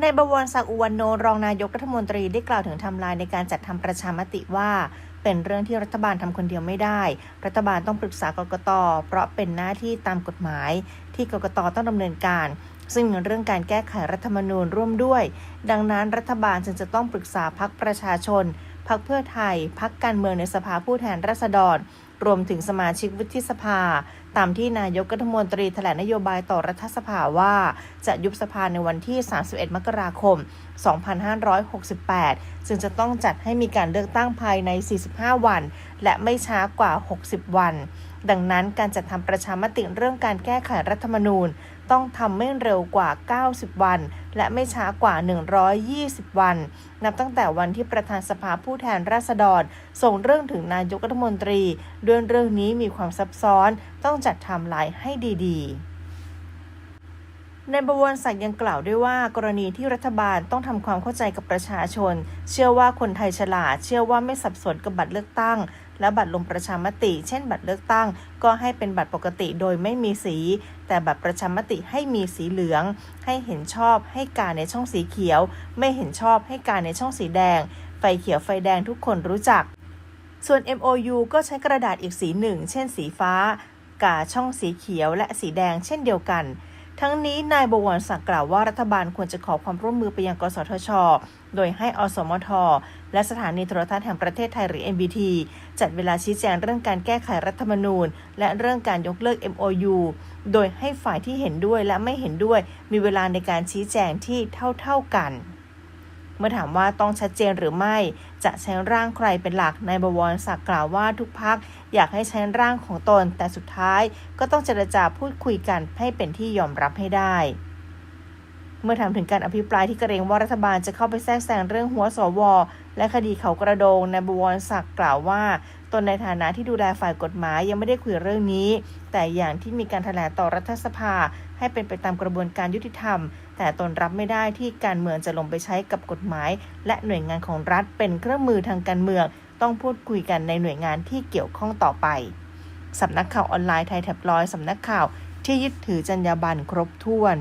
ในบวรศักดิ์อุวันโนรองนายกรัฐมนตรีได้กล่าวถึงทำลายในการจัดทำประชามติว่า เป็นเรื่องที่รัฐบาลทำคนเดียวไม่ได้ รัฐบาลต้องปรึกษากกต เพราะเป็นหน้าที่ตามกฎหมาย ที่กกตต้องดำเนินการ ซึ่งมีเรื่องการแก้ไขรัฐธรรมนูญร่วมด้วย ดังนั้นรัฐบาลจึงจะต้องปรึกษาพักประชาชนพักเพื่อไทยพักการเมืองในสภาผู้แทนราษฎร รวมถึงสมาชิกวุฒิสภา ตามที่นายกรัฐมนตรีแถลงนโยบายต่อรัฐสภาว่า จะยุบสภาในวันที่ 31 มกราคม 2568 ซึ่งจะต้องจัดให้มีการเลือกตั้งภายใน 45 วัน และไม่ช้ากว่า 60 วัน ดังนั้นการจัดทำประชามติเรื่องการแก้ไขรัฐธรรมนูญ ต้องทำไม่เร็วกว่า 90 วัน และไม่ช้ากว่า 120 วัน นับตั้งแต่วันที่ประธานสภาผู้แทนราษฎร ส่งเรื่องถึงนายกรัฐมนตรีด้วยเรื่องนี้มีความซับซ้อน ต้องจัดไทม์ไลน์ให้ดีๆ ในบวรศักดิ์ยังกล่าวด้วยว่ากรณีที่รัฐบาลต้องทำความเข้าใจกับประชาชน เชื่อว่าคนไทยฉลาด เชื่อว่าไม่สับสนกับบัตรเลือกตั้ง และบัตรลงประชามติ เช่น บัตรเลือกตั้ง ก็ให้เป็นบัตรปกติโดยไม่มีสี แต่บัตรประชามติให้มีสีเหลือง ให้เห็นชอบให้การในช่องสีเขียว ไม่เห็นชอบให้การในช่องสีแดง ไฟเขียวไฟแดงทุกคนรู้จักส่วน MOU ก็ใช้กระดาษอีกสีหนึ่ง เช่นสีฟ้า กาช่องสีเขียวและสีแดงเช่นเดียวกัน ทั้งนี้นายบวรศักดิ์กล่าวว่ารัฐบาลควรจะขอความร่วมมือไปยังกสทช โดยให้อสมท และสถานีโทรทัศน์แห่งประเทศไทยหรือ MBT จัดเวลาชี้แจงเรื่องการแก้ไขรัฐธรรมนูญ และเรื่องการยกเลิก MOU โดยให้ฝ่ายที่เห็นด้วยและไม่เห็นด้วย มีเวลาในการชี้แจงที่เท่า ๆกัน เมื่อถามว่าต้องชัดเจนหรือไม่ จะใช้ร่างใครเป็นหลักนายบวรศักดิ์กล่าวว่าทุกพักอยากให้ใช้ร่างของตน แต่สุดท้ายก็ต้องเจรจาพูดคุยกันให้เป็นที่ยอมรับให้ได้ เมื่อถามถึงการอภิปรายที่เกรงว่ารัฐบาลจะเข้าไปแทรกแซงเรื่องหัวสว และคดีเขากระโดงนายบวรศักดิ์กล่าวว่า ตนในฐานะที่ดูแลฝ่ายกฎหมายยังไม่ได้คุยเรื่องนี้ แต่อย่างที่มีการแถลงต่อรัฐสภา ให้เป็นไปตามกระบวนการยุติธรรม แต่ตนรับไม่ได้ที่การเมืองจะลงไปใช้กับกฎหมาย และหน่วยงานของรัฐเป็นเครื่องมือทางการเมือง ต้องพูดคุยกันในหน่วยงานที่เกี่ยวข้องต่อไปสำนักข่าวออนไลน์ไทยแท็บลอยสำนักข่าวที่ยึดถือจรรยาบรรณครบถ้วน